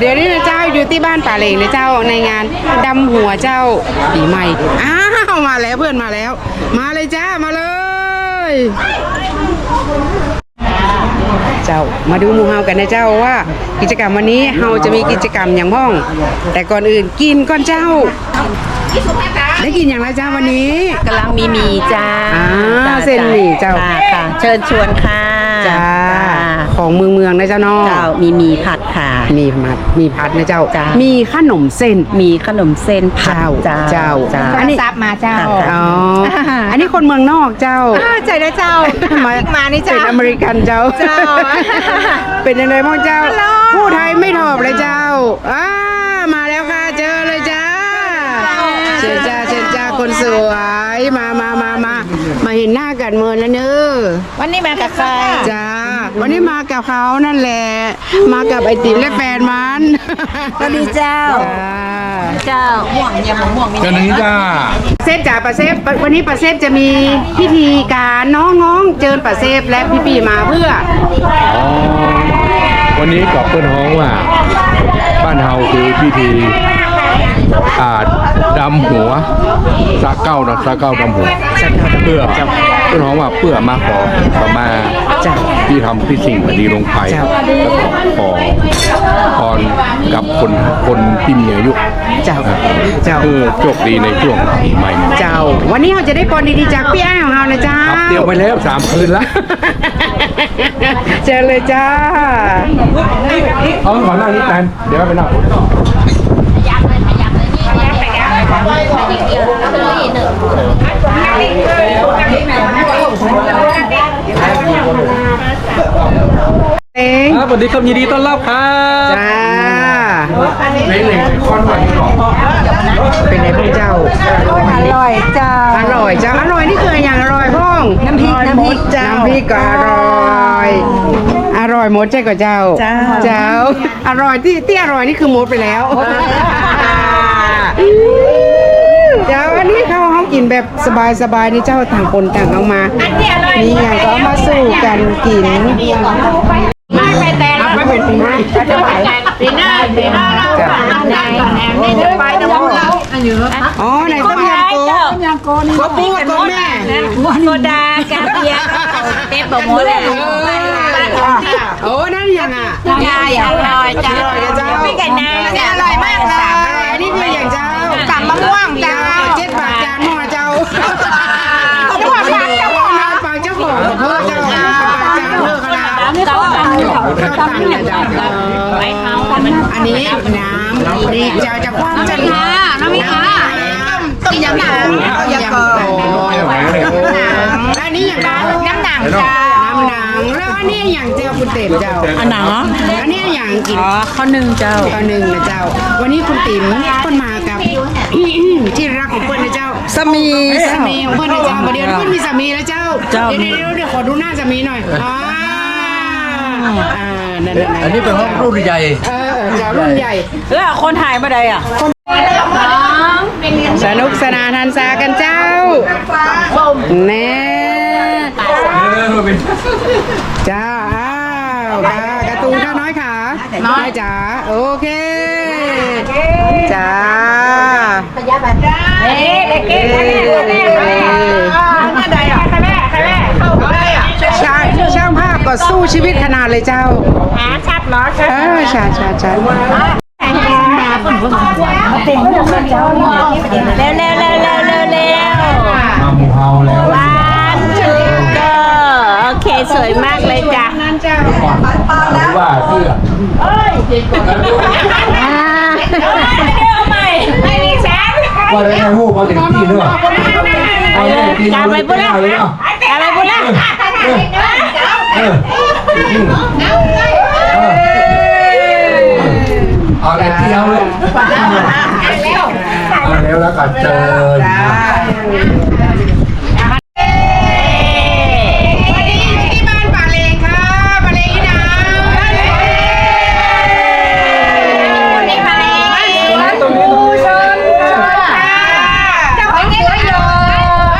เดี๋ยวนี้นะเจ้าอยู่ที่บ้านป่าเหลงนะเจ้าในงานดำหัวเจ้าปีใหม่อ้าวมาแล้วเพื่อนมาแล้ว มาเลยจ้ามาเลย เจ้ามาดูหมูเฮากันนะเจ้าว่า กิจกรรมวันนี้เฮาจะมีกิจกรรมอย่างบ้อง แต่ก่อนอื่นกินก่อนเจ้าได้กินอย่างไรเจ้าวันนี้กำลังมีหมีจ้าอ่าจ้เส้นหมี่เจ้าค่ะค่ะ เชิญชวนค่ะจ้าของเมืองเมืองนะเจ้าเนาะเจ้ามีหมีผัด ค่ะ มีมัดมีพัดนะเจ้า จ้ามีขนมเส้น มีขนมเส้นผัดเจ้าจ้าเจ้า อันนี้ซับมาเจ้าอ๋ออันนี้คนเมืองนอกเจ้าใจได้เจ้ามามานี่เจ้าเป็นอเมริกันเจ้า เจ้า เป็นยังไงบ้างเจ้า ฮัลโหล ผู้ไทยไม่ถอบเลยเจ้าอ่ามาแล้วค่ะ เจอเลยจ้า เชิญจ้าเชิญจ้าคนสวย มามามามามาเห็นหน้ากันเมินแล้วเนอะวันนี้มากับใครจ้าวันนี้มากับเขานั่นแหละ มากับไอติมและแฟนมันสวัสดีเจ้าจ้าเจ้าม่วงยำม่วงมีเจ้าหนี้จ้าเซฟจ๋าปาเซฟวันนี้ปาเซฟจะมีพิธีการน้องๆเจิญปาเซฟและพี่ปีมาเพื่อวันนี้กับเพื่อนฮ้องว่าบ้านเฮาคือพิธี อาดดำหัวซาเก้านะซาเก้าดำหัวเพื่อเพื่อนฮ้องว่าเพื่อมาขอขอมาที่ทำที่สิ่งไม่ดีลงไปแล้วก็ขอพรกับคนคนที่มีอายุเจ้าเจ้าเพื่อโชคดีในช่วงปีใหม่นี้เจ้า วันนี้เราจะได้ปอนดีๆจากพี่อ้ายของเรานะเจ้าครับเตรียมไว้แล้วสามคืนละเจอเลยจ้าเอาขอหน้านี้แทนเดี๋ยวไปนั่ง เองครับสวัสดีครับยินดีต้อนรับครับจ้าในหนึ่งคอนวันก่อนเป็นไงพ่องเจ้า อร่อยเจ้าอร่อยจ้าอร่อยนี่คืออย่างอร่อยพ่องน้ำพริกน้ำพริกเจ้าน้ำพริกก็อร่อย อร่อยหมดใช่ก็เจ้าเจ้า เจ้า อร่อยที่ที่อร่อยนี่คือหมดไปแล้วเจ้าอันนี้เขาเขา กินแบบสบายๆนี่เจ้าต่างคนต่างเอามานี่อย่างก็เอามาสู้กันกินไม่ไปแต่ไม่เป็นปีหน้าปีหน้าปีหน้าเรานี่จะไปแต่ว่าเราอ๋อไหนต้มยำโกต้มยำโกนี่ก็ปูกับโกแม่โซดากาเบียเต็มบะหมดเลยโอ้นั่นยังอะยายอร่อยจ้าอร่อยกับเจ้าพี่ไก่น้ำเนี่ยอร่อยมากเลยอันนี้คืออย่างเจ้าสามมะม่วงเจ้าเจ็ดบาทจานหม้อเจ้าเจ้าของเจ้าของปากเจ้าของเพื่อเจ้าของปากจานเพื่อขนาด เจ้าตำเนี่ย ตำเนี่ยไว้เท้าอันนี้น้ำนี่เจ้าจะคว้างจะน้ำน้ำค่ะต้มยำหนังต้มยำก่อนอันนี้อย่างน้ำน้ำหนังเจ้าน้ำหนังแล้วอันนี้อย่างเจ้าคุณเต็มเจ้าอันหนังเหรออันนี้อย่างกินอ๋อข้าวหนึ่งเจ้าตอนหนึ่งนะเจ้า วันนี้คุณติ๋มเพิ่นมากับที่รักของเพิ่อนนะเจ้าสามีสามีของเพิ่อนนะเจ้าประเดี๋ยวเพิ่อนมีสามีแล้วเจ้าเดี๋ยวเดี๋ยวเดี๋ยวขอดูหน้าสามีหน่อยอ่า อ่านั่นนั่นอันนี้เป็นห้องรุ่นใหญ่เออเออเจ้ารุ่นใหญ่ แล้วคนถ่ายมาใดอะสนุกสนานทันซากันเจ้าแน่จ้าอ้าวค่ะการ์ตูนข้าน้อยค่ะน้อยจ๋าโอเคจ้าเอ๊ะเด็กเก๋มาใดอะใครแม่ใครแม่เข้ามาได้อะ ช่างช่างภาพ ก็สู้ชีวิตขนาดเลยเจ้าหาชัดเนาะชัดเออใช่ใช่ใช่เร็วเร็วเร็วเร็วเร็วเร็วมาหมู่เฮาแล้ววันชูก็โอเคสวยมากเลยจ้ะนั่นเจ้าว่าเพื่ออ่าไม่มีแสงว่าได้ให้หู้พอถึงที่เนอะเอาเลยกินกลับไปปุ๊บละเอาเลยเนาะกลับไปปุ๊บละ เออเอาเลยที่เอาเลยเอาแล้วแล้วก็เจอวันนี้อยู่ที่บ้านป่าเลงค่ะป่าเลงอีนานี่ป่าเลงตรงนี้ตรงนี้ชนชนค่ะเจ้าของสวยเล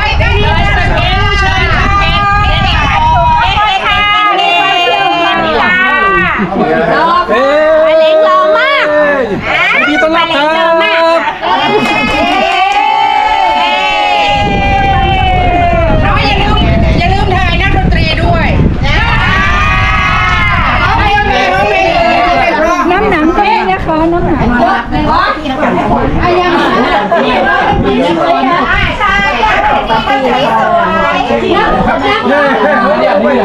ยได้ดีเลยชนชนค่ะ เอ๊ะ เล็กรอมาก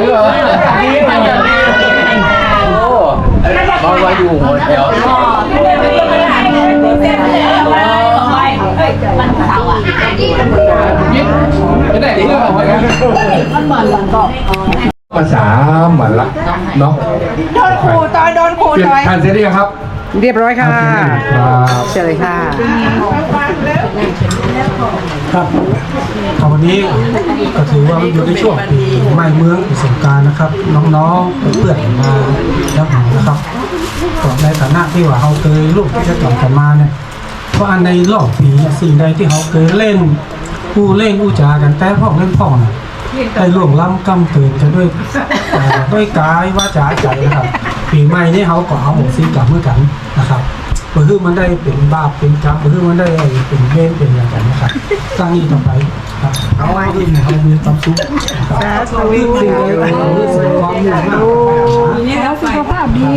อย่างนี้เหรอโอ้นอนไว้อยู่หัวแถวไม่ได้เรื่องของภาษาเหมือนละเนาะโดนครูตอนโดนขู่ตอยทานเสร็จหรือยังครับ เรียบร้อยค่ะครับเชิญเลยค่ะครับครับวันนี้ก็ถือว่าอยู่ในช่วงปีใหม่เมืองปีสงกรารนะครับ น้องๆเพื่อนๆมาแล้วผมนะครับก็ในฐานะที่ว่าเขาเคยลูกที่จะต่อกันมาเนี่ยเพราะอันในรอบปีสิ่งใดที่เขาเคยเล่นผู้เล่นอู้จากันแต่พ่องเล่นพ่องน่ะได้ล่วงล้ำกำเกินกันด้วยเอ่อด้วยกายวาจาใจนะครับ ปีใหม่นี่เขาก็เอาของซีกลับเมื่อกันนะครับเพื่อมันได้เป็นบาปเป็นกรรมเพื่อมันได้เป็นเวรเป็นอย่างไรนะครับสร้างนี้ต่อไปครับเอาไว้ที่เขามีความสุขนะครับสิ่งใดเขารู้สึกความเหนื่อยมากนี่แล้วสุขภาพดี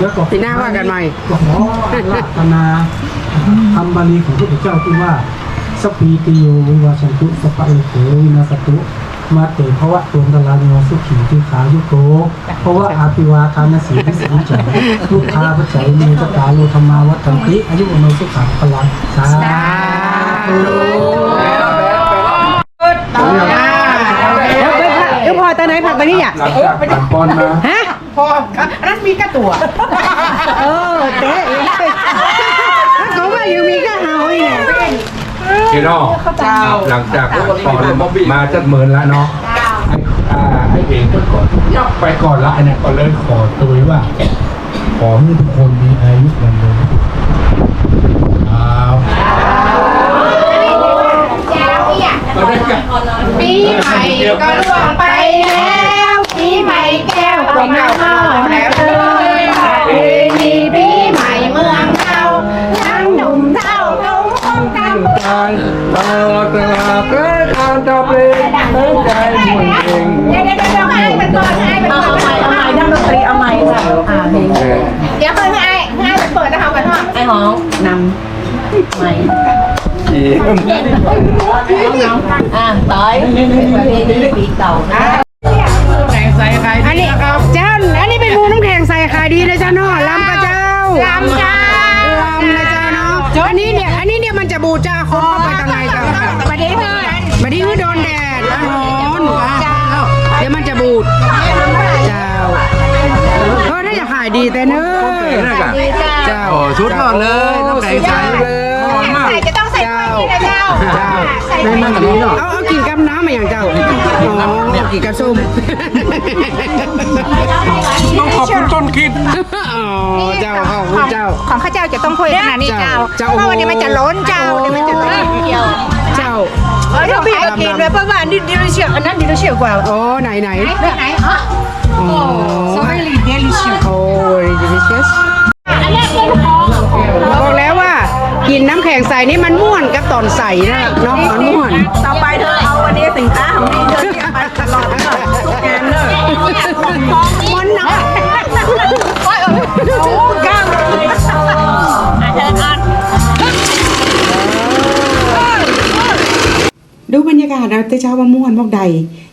แล้วก็ปีหน้าว่ากันใหม่ก็ขอรัตนาคำบาลีของพระพุทธเจ้าที่ว่าสปปีติโยวิวัชันตุสปปะเอโกวินาสตุ มาเตภวะตัวตลาโนสุขีที่ขายุโกเพราะว่าอาภิวาทานสีพิสังจัยลูกค้าพระใจมีจตาโลธรรมาวัตันติอายุอโนสุขังพลังสาธุเดี๋ยวพอตาไหนผักตานี้อะหลังจากผ่านปอนมาฮะพออันนั้นมีกระตัวเออเต๊ะเขาว่าอยู่มีกระเฮาอีก เนี่ยเคนอหลังจากผ่านปอนมาจัดเมินแล้วเนาะให้อ่าให้เองก็ก่อนไปก่อนละอันเนี้ยก็เลยขอตัวไว้ว่าขอให้ทุกคนมีอายุวันเดิมครับปีใหม่ก็ล่วงไปแล้วปีใหม่แก้วก็มาเข้าแล้วเลย อ่าเพลงเดี๋ยวเพิ่งให้ให้มันเปิดนะคะกันว่าไอ้หองนำใหม่อีกอ่าต่อยปีเก่านะอันนี้เจ้าอันนี้เป็นมูน้ำแข็งใส่ขายดีนะเจ้าเนาะลำกระเจ้าลำจ้าลำนะเจ้าเนาะอันนี้เนี่ยอันนี้เนี่ยมันจะบูจ้าคน ดีแต่เนอะเจ้าโอ้ชุดหล่อเลยน้ำแข็งใสเลยหอมมากจะต้องใส่ถ้วยนี่นะเจ้าเจ้าไม่นั่งกับนี้เนาะเอาเอากินกับน้ำมาอย่างเจ้าอ๋อกินกับส้มต้องขอบคุณต้นคิดอ๋อเจ้าขอบคุณเจ้า ของข้าเจ้าจะต้องคุยขนาดนี้เจ้าเจ้าเพราะวันนี้มันจะล้นเจ้าเดี๋ยวมันจะล้นเกี่ยวเจ้าเออต้องพี่ก็กินด้วยเพราะว่านี่ดิลิเชียอันนั้นดิลิเชียกว่าโอ้ไหนไหนไหนไหนอ๋อ นน้ำแข็งใสนี่มันม่วนกับตอนใสนะเนาะมันม่วนต่อไปเธอเอาวันนี้สินค้าของนี่เธอเนี่ยไปตลอดเลยทุกงานเลยมันเนาะโอ้ก้าวเลยอะเธออ่านดูบรรยากาศเราแต่เช้าว่าม่วนบอกใด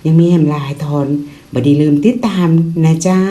ยังมีแหมหลายทอนบดีลืมติดตามนะเจ้า